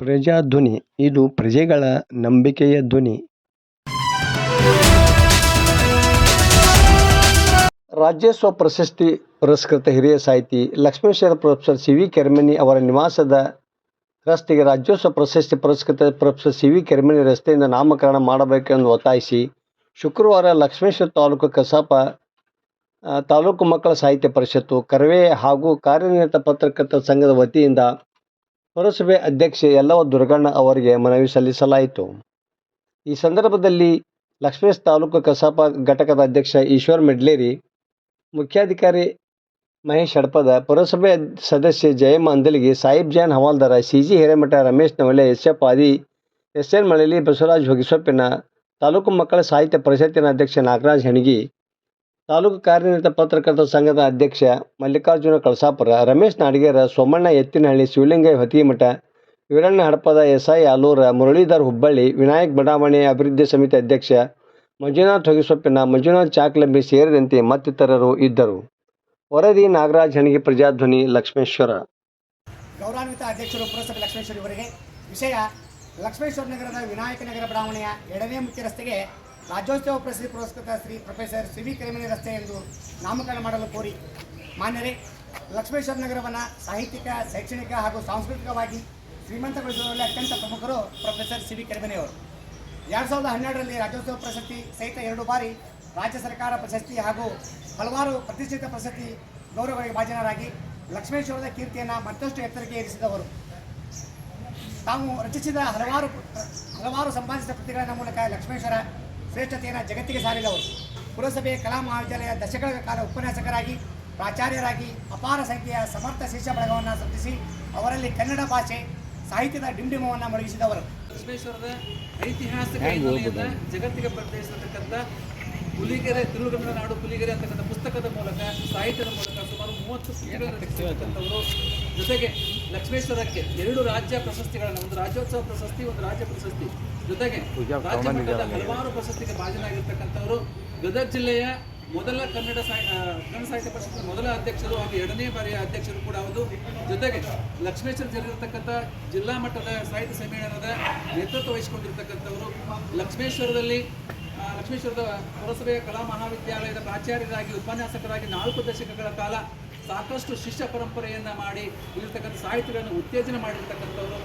ಪ್ರಜಾಧ್ವನಿ, ಇದು ಪ್ರಜೆಗಳ ನಂಬಿಕೆಯ ಧ್ವನಿ. ರಾಜ್ಯೋತ್ಸವ ಪ್ರಶಸ್ತಿ ಪುರಸ್ಕೃತ ಹಿರಿಯ ಸಾಹಿತಿ Lakshmeshwar professor C V Keramani ಅವರ ನಿವಾಸದ ರಸ್ತೆಗೆ ರಾಜ್ಯೋತ್ಸವ ಪ್ರಶಸ್ತಿ ಪುರಸ್ಕೃತ ಪ್ರೊಫೆಸರ್ ಸಿ ವಿ ಕೆರಮನಿ ರಸ್ತೆಯಿಂದ ನಾಮಕರಣ ಮಾಡಬೇಕೆಂದು ಒತ್ತಾಯಿಸಿ ಶುಕ್ರವಾರ ಲಕ್ಷ್ಮೇಶ್ವರ ತಾಲೂಕು ಕಸಾಪ ತಾಲೂಕು ಮಕ್ಕಳ ಸಾಹಿತ್ಯ ಪರಿಷತ್ತು ಕರವೇ ಹಾಗೂ ಕಾರ್ಯನಿರತ ಪತ್ರಕರ್ತರ ಸಂಘದ ವತಿಯಿಂದ ಪುರಸಭೆ ಅಧ್ಯಕ್ಷೆ ಯಲ್ಲವ ದುರ್ಗಣ್ಣ ಅವರಿಗೆ ಮನವಿ ಸಲ್ಲಿಸಲಾಯಿತು. ಈ ಸಂದರ್ಭದಲ್ಲಿ ಲಕ್ಷ್ಮೇಶ್ ತಾಲೂಕು ಕಸಾಪ ಘಟಕದ ಅಧ್ಯಕ್ಷ ಈಶ್ವರ್ ಮೆಡ್ಲೇರಿ, ಮುಖ್ಯಾಧಿಕಾರಿ ಮಹೇಶ್ ಹಡಪದ, ಪುರಸಭೆ ಸದಸ್ಯೆ Jayamma Andalige Sahib Jan Havaldar C G Hiremath Ramesh Navale S F Adi S N Malali Basavaraj Hogisoppin taluk ಮಕ್ಕಳ ಸಾಹಿತ್ಯ ಪರಿಷತ್ತಿನ ಅಧ್ಯಕ್ಷ ನಾಗರಾಜ್ ಹೆಣಗಿ ತಾಲೂಕು ಕಾರ್ಯನಿರತ ಪತ್ರಕರ್ತರ ಸಂಘದ ಅಧ್ಯಕ್ಷ ಮಲ್ಲಿಕಾರ್ಜುನ ಕಳಸಾಪುರ, ರಮೇಶ್ ನಾಡಿಗೇರ, ಸೋಮಣ್ಣ ಎತ್ತಿನಹಳ್ಳಿ ಶಿವಲಿಂಗ ಹೊತಿಮಠ ವೀರಣ್ಣ ಹಡಪದ ಎಸ್ಐ ಆಲೂರ, ಮುರಳೀಧರ್ ಹುಬ್ಬಳ್ಳಿ, ವಿನಾಯಕ್ ಬಡಾವಣೆ ಅಭಿವೃದ್ಧಿ ಸಮಿತಿ ಅಧ್ಯಕ್ಷ ಮಂಜುನಾಥ್ ಹೊಗಿಸೊಪ್ಪಿನ, ಮಂಜುನಾಥ್ ಚಾಕ್ಲಂಬಿ ಸೇರಿದಂತೆ ಮತ್ತಿತರರು ಇದ್ದರು. ವರದಿ ನಾಗರಾಜ್ ಹಣಿಗೆ ಪ್ರಜಾಧ್ವನಿ ಲಕ್ಷ್ಮೇಶ್ವರ. ಗೌರವಾನ್ವಿತ ಅಧ್ಯಕ್ಷರು ಪುರಸಭೆ ಲಕ್ಷ್ಮೇಶ್ವರ ವಿಷಯ ಲಕ್ಷ್ಮೇಶ್ವರ ನಗರದ ವಿನಾಯಕ ನಗರ ಬಡಾವಣೆಯ ಎರಡನೇ ಮುಖ್ಯ ರಸ್ತೆಗೆ ರಾಜ್ಯೋತ್ಸವ ಪ್ರಶಸ್ತಿ ಪುರಸ್ಕೃತ Shri professor C V Karimane ರಸ್ತೆ ಎಂದು ನಾಮಕರಣ ಮಾಡಲು ಕೋರಿ ಮಾನ್ಯರೇ, ಲಕ್ಷ್ಮೇಶ್ವರ ನಗರವನ್ನು ಸಾಹಿತ್ಯಿಕ, ಶೈಕ್ಷಣಿಕ ಹಾಗೂ ಸಾಂಸ್ಕೃತಿಕವಾಗಿ ಶ್ರೀಮಂತಗೊಳಿಸುವಲ್ಲಿ ಅತ್ಯಂತ ಪ್ರಮುಖರು ಪ್ರೊಫೆಸರ್ ಸಿ ವಿ ಕರಿಮನೆಯವರು. ಎರಡು ಸಾವಿರದ ಹನ್ನೆರಡರಲ್ಲಿ ರಾಜ್ಯೋತ್ಸವ ಪ್ರಶಸ್ತಿ ಸಹಿತ ಎರಡು ಬಾರಿ ರಾಜ್ಯ ಸರ್ಕಾರ ಪ್ರಶಸ್ತಿ ಹಾಗೂ ಹಲವಾರು ಪ್ರತಿಷ್ಠಿತ ಪ್ರಶಸ್ತಿ ಗೌರವಗಳಿಗೆ ಭಾಜನರಾಗಿ ಲಕ್ಷ್ಮೇಶ್ವರದ ಕೀರ್ತಿಯನ್ನು ಮತ್ತಷ್ಟು ಎತ್ತರಕ್ಕೆ ಏರಿಸಿದವರು. ತಾವು ರಚಿಸಿದ ಹಲವಾರು ಹಲವಾರು ಸಂಪಾದಿಸಿದ ಕೃತಿಗಳ ಮೂಲಕ ಲಕ್ಷ್ಮೇಶ್ವರ ಶ್ರೇಷ್ಠತೆಯನ್ನು ಜಗತ್ತಿಗೆ ಸಾರಿದವರು. ಪುರಸಭೆ ಕಲಾ ಮಹಾವಿದ್ಯಾಲಯ ದಶಕಗಳ ಕಾಲ ಉಪನ್ಯಾಸಕರಾಗಿ ಪ್ರಾಚಾರ್ಯರಾಗಿ ಅಪಾರ ಸಂಖ್ಯೆಯ ಸಮರ್ಥ ಶಿಷ್ಯ ಬಳಗವನ್ನು ಸೃಷ್ಟಿಸಿ ಅವರಲ್ಲಿ ಕನ್ನಡ ಭಾಷೆ ಸಾಹಿತ್ಯದ ಡಿಂಡಿಮವನ್ನು ಮಡಗಿಸಿದವರು ಬಸವೇಶ್ವರದ ಐತಿಹಾಸಿಕ ಹಿನ್ನೆಲೆಯಿಂದ ಜಗತ್ತಿಗೆ ಪರಿಚಯಿಸಿರ್ತಕ್ಕಂಥ ಹುಲಿಗೆರೆ ತಿರುಳುಗಂಡ ನಾಡು ಹುಲಿಗೆರೆ ಅಂತಕ್ಕಂಥ ಪುಸ್ತಕದ ಮೂಲಕ ಸಾಹಿತ್ಯದ ಮೂಲಕ ಮೂವತ್ತು ರಚಿಸಿರ್ತಕ್ಕಂಥವರು ಜೊತೆಗೆ ಲಕ್ಷ್ಮೇಶ್ವರಕ್ಕೆ ಎರಡು ರಾಜ್ಯ ಪ್ರಶಸ್ತಿಗಳನ್ನು ಒಂದು ರಾಜ್ಯೋತ್ಸವ ಪ್ರಶಸ್ತಿ ಒಂದು ರಾಜ್ಯ ಪ್ರಶಸ್ತಿ. ಜೊತೆಗೆ ರಾಜ್ಯ ಮಟ್ಟದ ಹಲವಾರು ಪ್ರಶಸ್ತಿಗೆ ಭಾಜನಾಗಿರ್ತಕ್ಕಂಥವರು ಗದಗ ಜಿಲ್ಲೆಯ ಮೊದಲ ಕನ್ನಡ ಸಾಹಿತ್ಯ ಕನ್ನಡ ಸಾಹಿತ್ಯ ಪರಿಷತ್ತಿನ ಮೊದಲ ಅಧ್ಯಕ್ಷರು ಹಾಗೂ ಎರಡನೇ ಬಾರಿಯ ಅಧ್ಯಕ್ಷರು ಕೂಡ ಹೌದು. ಜೊತೆಗೆ ಲಕ್ಷ್ಮೇಶ್ವರ ಜಿಲ್ಲೆಯಲ್ಲಿರ್ತಕ್ಕಂಥ ಜಿಲ್ಲಾ ಮಟ್ಟದ ಸಾಹಿತ್ಯ ಸಮ್ಮೇಳನದ ನೇತೃತ್ವ ವಹಿಸಿಕೊಂಡಿರ್ತಕ್ಕಂಥವರು. ಲಕ್ಷ್ಮೇಶ್ವರದಲ್ಲಿ ಲಕ್ಷ್ಮೇಶ್ವರದ ಪುರಸಭೆಯ ಕಲಾ ಮಹಾವಿದ್ಯಾಲಯದ ಪ್ರಾಚಾರ್ಯರಾಗಿ ಉಪನ್ಯಾಸಕರಾಗಿ ನಾಲ್ಕು ದಶಕಗಳ ಕಾಲ ಸಾಕಷ್ಟು ಶಿಷ್ಯ ಪರಂಪರೆಯನ್ನು ಮಾಡಿ ಇಲ್ಲಿರ್ತಕ್ಕಂಥ ಸಾಹಿತ್ಯಗಳನ್ನು ಉತ್ತೇಜನ ಮಾಡಿರ್ತಕ್ಕಂಥವರು.